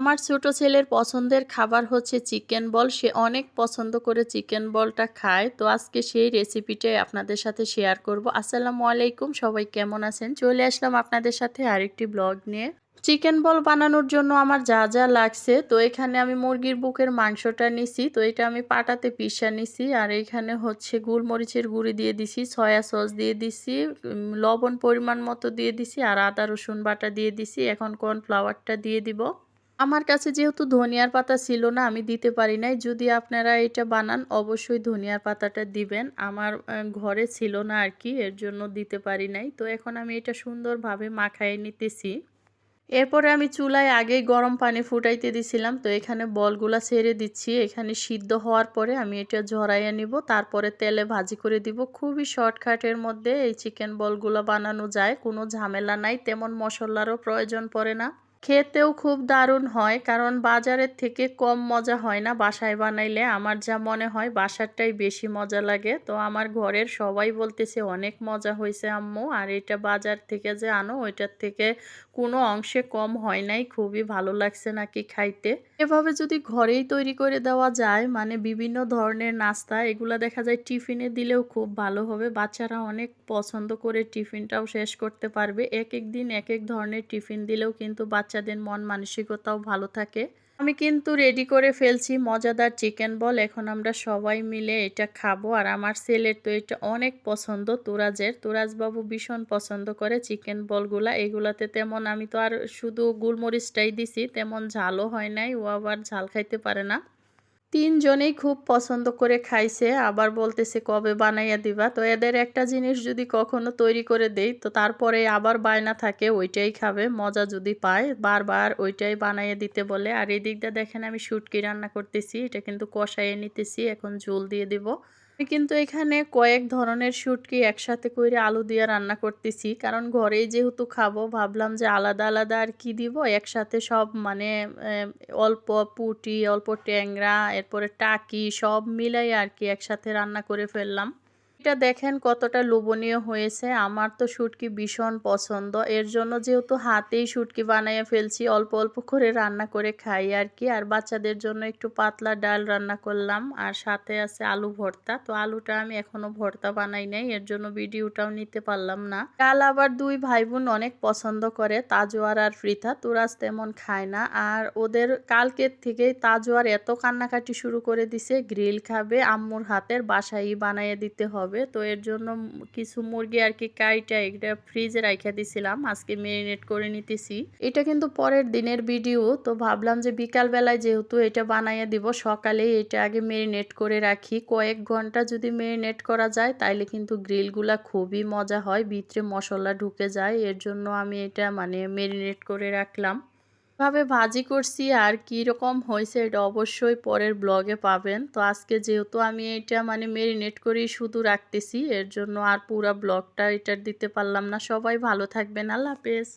আমার ছোট ছেলের পছন্দের খাবার হচ্ছে চিকেন বল। সে অনেক পছন্দ করে চিকেন বলটা খায়। তো আজকে সেই রেসিপিটাই আপনাদের সাথে শেয়ার করব। আসসালামু আলাইকুম, সবাই কেমন আছেন? চলে আসলাম আপনাদের সাথে আরেকটি ব্লগ নিয়ে। চিকেন বল বানানোর জন্য আমার যা যা লাগছে, তো এখানে আমি মুরগির বুকের মাংসটা নিছি, তো এটা আমি পাটাতে পিসা নিছি, আর এখানে হচ্ছে গোলমরিচের গুঁড়ি দিয়ে দিছি, সয়া সস দিয়ে দিছি লবণ পরিমাণ মতো দিয়ে দিছি, আর আদা রসুন বাটা দিয়ে দিছি। এখন কর্নফ্লাওয়ারটা দিয়ে দিব। আমার কাছে যেহেতু ধনিয়ার পাতা ছিল না, আমি দিতে পারি নাই। যদি আপনারা এটা বানান, অবশ্যই ধনিয়ার পাতাটা দিবেন। আমার ঘরে ছিল না আর কি, এর জন্য দিতে পারি নাই। তো এখন আমি এটা সুন্দরভাবে মাখায় নিতেছি। এরপরে আমি চুলায় আগেই গরম পানি ফুটাইতে দিছিলাম। তো এখানে বলগুলা ছেড়ে দিচ্ছি। এখানে সিদ্ধ হওয়ার পরে আমি এটা ঝরাইয়া নিব। তারপরে তেলে ভাজি করে দিব। খুবই শর্টকাটের মধ্যে এই চিকেন বলগুলো বানানো যায়। কোনো ঝামেলা নাই। তেমন মশলারও প্রয়োজন পড়ে না। খেতেও খুব দারুণ হয়, কারণ বাজারের থেকে কম মজা হয় না। বাসায় বানাইলে আমার যা মনে হয় বাসারটাই বেশি মজা লাগে। তো আমার ঘরের সবাই বলতেছে, অনেক মজা হয়েছে আম্মু। আর এটা বাজার থেকে যে আনো, ওইটার থেকে কোনো অংশে কম হয় নাই। খুবই ভালো লাগছে নাকি খাইতে। এভাবে যদি ঘরেই তৈরি করে দেওয়া যায় মানে বিভিন্ন ধরনের নাস্তা, এগুলো দেখা যায় টিফিনে দিলেও খুব ভালো হবে। বাচ্চারা অনেক পছন্দ করে টিফিনটাও শেষ করতে পারবে। এক এক দিন এক এক ধরনের টিফিন দিলেও কিন্তু বাচ্চাদের মন মানসিকতাও ভালো থাকে। আমি কিন্তু রেডি করে ফেলছি মজাদার চিকেন বল এখন আমরা সবাই মিলে এটা খাব। আর আমার ছেলের তো এটা অনেক পছন্দ, তুরাজের। তুরাজবাবু ভীষণ পছন্দ করে চিকেন বলগুলা এগুলাতে তেমন আমি তো আর শুধু গুলমরিচটাই দিছি, তেমন ঝালও হয় নাই। ও আবার ঝাল খাইতে পারে না। তিনজনেই খুব পছন্দ করে খাইছে, আবার বলতেছে, কবে বানাইয়া দিবা? তো এদের একটা জিনিস যদি কখনো তৈরি করে দেই, তো তারপরে আবার বায়না থাকে, ওইটাই খাবে, মজা যদি পায়, বারবার ওইটাই বানাইয়া দিতে বলে। আর এই দিকটা দেখেন, আমি শুটকি রান্না করতেছি, এটা কিন্তু কষাইয়ে নিতেছি, এখন ঝোল দিয়ে দিব। কিন্তু এখানে কয়েক ধরনের শুটকি একসাথে করে আলু দিয়ে রান্না করতেছি। কারণ ঘরেই যেহেতু খাব, ভাবলাম যে আলাদা আলাদা আর কি দিব? একসাথে সব মানে অল্প পুটি, অল্প ট্যাংরা, এরপরে টাকি সব মিলাই আর কি একসাথে রান্না করে ফেললাম। এটা দেখেন কতটা লোভনীয় হয়েছে। আমার তো শুটকি ভীষণ পছন্দ। এর জন্য যেহেতু হাতেই শুটকি বানাইয়া ফেলছি, অল্প অল্প করে রান্না করে খাই আর কি আর বাচ্চাদের জন্য একটু পাতলা ডাল রান্না করলাম। আর সাথে আছে আলু ভর্তা। তো আলুটা আমি এখনও ভর্তা বানাই নাই। এর জন্য ভিডিওটাও নিতে পারলাম না। কাল আবার দুই ভাই বোন অনেক পছন্দ করে, তাজোয়ার আর ফ্রিথা তুরাজ তেমন খায় না। আর ওদের কালকের থেকেই তাজোয়ার এত কান্নাকাটি শুরু করে দিছে, গ্রিল খাবে, আম্মুর হাতের বাসাই বানাইয়ে দিতে হবে। হবে। তো এর জন্য কিছু মুরগি আর কি কাইটা এটা ফ্রিজে রাখা দিছিলাম, আজকে মেরিনেট করে নিতেছি। এটা কিন্তু পরের দিনের ভিডিও তো ভাবলাম যে বিকালবেলায় যেহেতু এটা বানাইয়া দিব, সকালে এটা আগে মেরিনেট করে রাখি। কয়েক ঘণ্টা যদি মেরিনেট করা যায়, তাইলে কিন্তু গ্রিলগুলা খুবই মজা হয়, ভিতরে মশলা ঢুকে যায়, এর জন্য আমি এটা মানে মেরিনেট করে রাখলাম। ভাবে ভাজি করছি আর কি রকম হয়েছে এটা অবশ্যই পরের ব্লগে পাবেন। তো আজকে যেহেতু আমি এটা মানে মেরিনেট করেই শুধু রাখতেছি, এর জন্য আর পুরা ব্লগটা এটার দিতে পারলাম না। সবাই ভালো থাকবেন। আল্লাহ হাফেজ।